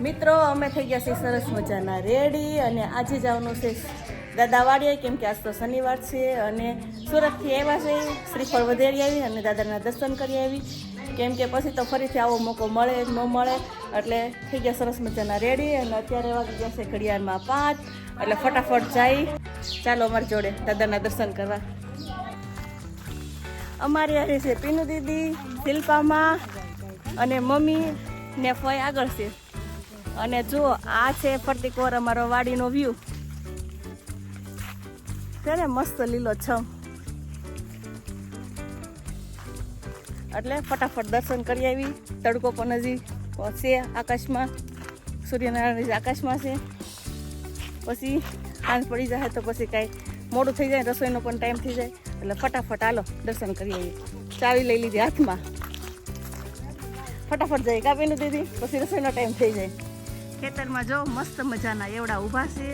મિત્રો, અમે થઈ ગયા છીએ સરસ મજાના રેડી અને આજે જવાનું છે દાદાવાડીએ કેમ કે આજ તો શનિવાર છે અને સુરતથી આવ્યા છે. શ્રીફળ વધેરી આવી અને દાદાના દર્શન કરી આવી. કેમ કે પછી તો ફરીથી આવો મોકો મળે ન મળે. એટલે થઈ ગયા સરસ મજાના રેડી અને અત્યારે વાગી ગયા છે ઘડિયાળમાં પાંચ. એટલે ફટાફટ જાય. ચાલો અમારી જોડે દાદાના દર્શન કરવા. અમારી હારે છે પીનુ દીદી, શિલ્પામાં અને મમ્મી ને ફય આગળ છે. અને જો આ છે ફરતી કોર અમારો વાડીનો વ્યૂ ત્યારે મસ્ત લીલો છમ. એટલે ફટાફટ દર્શન કરી આવી. તડકો પણ હજી છે આકાશમાં. સૂર્યનારાયણ આકાશમાં છે. પછી સાંજ પડી જાય તો પછી કાંઈ મોડું થઈ જાય, રસોઈનો પણ ટાઈમ થઈ જાય. એટલે ફટાફટ હાલો દર્શન કરી આવીએ. ચાવી લઈ લીધી હાથમાં. ફટાફટ જાય કાપીને દીધી પછી રસોઈનો ટાઈમ થઈ જાય. ખેતરમાં જો મસ્ત મજાના એવડા ઊભા છે.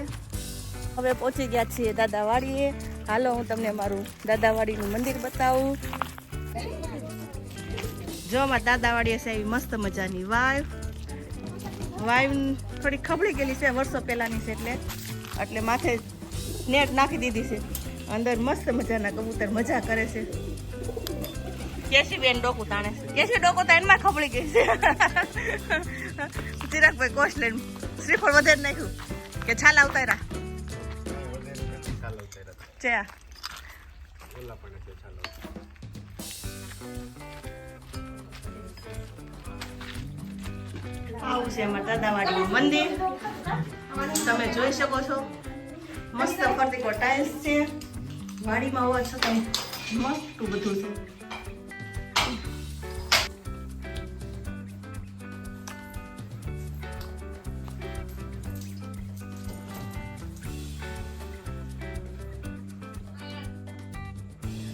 હવે પહોંચી ગયા છીએ દાદાવાડીએ. હાલો હું તમને મારું દાદાવાડીનું મંદિર બતાવું. જો અમારા દાદાવાડીએ છે એવી મસ્ત મજાની વાવ. વાવ થોડી ખબડી ગયેલી છે વર્ષો પહેલાંની છે એટલે. એટલે માથે નેટ નાખી દીધી છે. અંદર મસ્ત મજાના કબૂતર મજા કરે છે. કેસી બેન ડોકું તાણે. કેસી ડોકું તાણે માં ખબડી ગઈ. છે ચિરાગભાઈ કોશ લઈને શ્રીફળ વધે નાખ્યું. કે છાલા ઉતાર્યા છે આવું છે અમારા દાદાવાડીનું મંદિર. તમે જોઈ શકો છો. મસ્ત ફરતી ટાઇલ્સ છે. વાડીમાં હોવા છતાં મસ્ત બધું છે.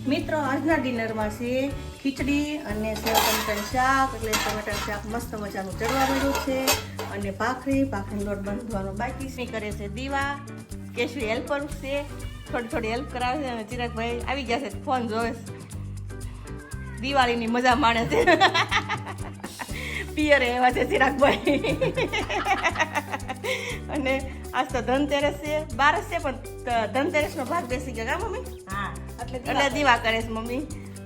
મિત્રો, આજના ડિનરમાં છે ખીચડી અને સેવ ટમેટાનું શાક, એટલે ટમેટાનું શાક મસ્ત મજાનું ચડવા મળ્યું છે અને ભાખરી ભાખરી લોટ બાંધવાનો બાકી છે. કરે છે દીવા કેશવી હેલ્પર છે, થોડી થોડી હેલ્પ કરાવે છે અને ચિરાગભાઈ આવી ગયા છે ફોન જોવે દિવાળીની મજા માણે છે. પિયરે એવા છે ચિરાગભાઈ. અને આજ તો ધનતેરસ છે, બારસ છે, પણ ધનતેરસનો ભાગ બેસી ગયો મમ્મી? એટલે દીવા કરે છે મમ્મી.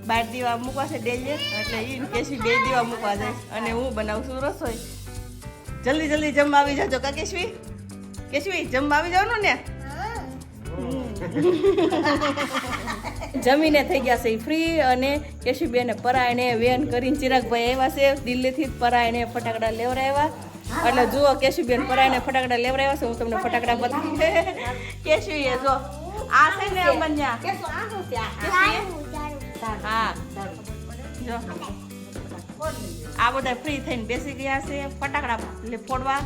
બાર દીવા મૂકવા છે ડેલીએ એટલે ઈ ને કેશવી બે દીવા મૂકવા જાય અને હું બનાવું છું રસોઈ. જલ્દી જલ્દી જમવા આવી જાજો કા કેશવી? કેશવી જમવા આવી જવાનું ને? જમીને થઈ ગયા છે ફ્રી અને કેશુબેને પરાયણે વેન કરીને ચિરાગભાઈ આવ્યા છે. દિલ્હીથી પરાયણે ફટાકડા લેવડાવ્યા એટલે જુઓ કેશુબેન પરાયણે ફટાકડા લેવડાવ્યા છે. હું તમને ફટાકડા બતાવી કેશુએ જો આ છે ને અમન્યા. કેશુએ? હા જો. આ બધા ફ્રી થઈને બેસી ગયા છે ફટાકડા ફોડવા.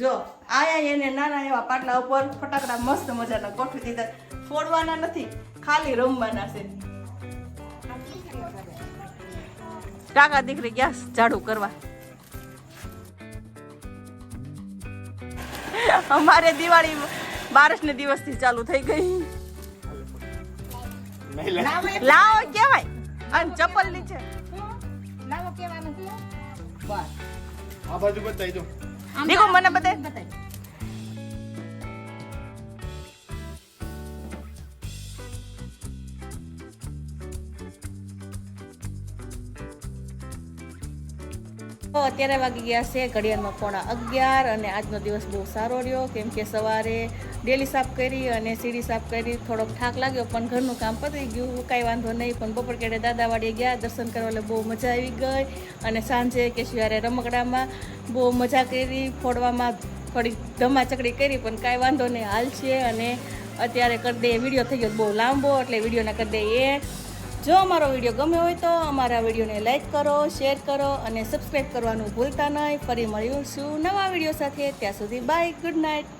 જો આયા એને નાના એવા પાટલા ઉપર ફટાકડા મસ્ત મજાના ગોઠવી દીધા. ફોડવાના નથી ખાલી રમવાના છે. કાકા દીકરી ગયા ઝાડુ કરવા. અમારે દિવાળી બારસ ને દિવસથી ચાલુ થઈ ગઈ. લાવો કેવાય અને ચપ્પલ નીચે. આ બાજુ બતાવી દો દેખો મને બતાય. તો અત્યારે વાગી ગયા છે ઘડિયાળમાં પોણા અગિયાર અને આજનો દિવસ બહુ સારો રહ્યો. કેમ કે સવારે ડેલી સાફ કરી અને સીડી સાફ કરી થોડોક થાક લાગ્યો, પણ ઘરનું કામ પતી ગયું. કાંઈ વાંધો નહીં, પણ બપોર કેડે દાદાવાડીએ ગયા, દર્શન કરવા એટલે બહુ મજા આવી ગઈ. અને સાંજે કેશિયારે રમકડામાં બહુ મજા કરી, ફોડવામાં થોડી ધમાચકડી કરી, પણ કાંઈ વાંધો નહીં. હાલ છે અને અત્યારે કરી દે, વીડિયો થઈ ગયો બહુ લાંબો, એટલે વિડીયોના કરી દે એ. જો અમારો વીડિયો ગમે હોય તો અમારા વિડીયોને લાઈક કરો, શેર કરો અને સબસ્ક્રાઈબ કરવાનું ભૂલતા નહીં. ફરી મળીશું નવા વીડિયો સાથે. ત્યાં સુધી બાય, ગુડ નાઇટ.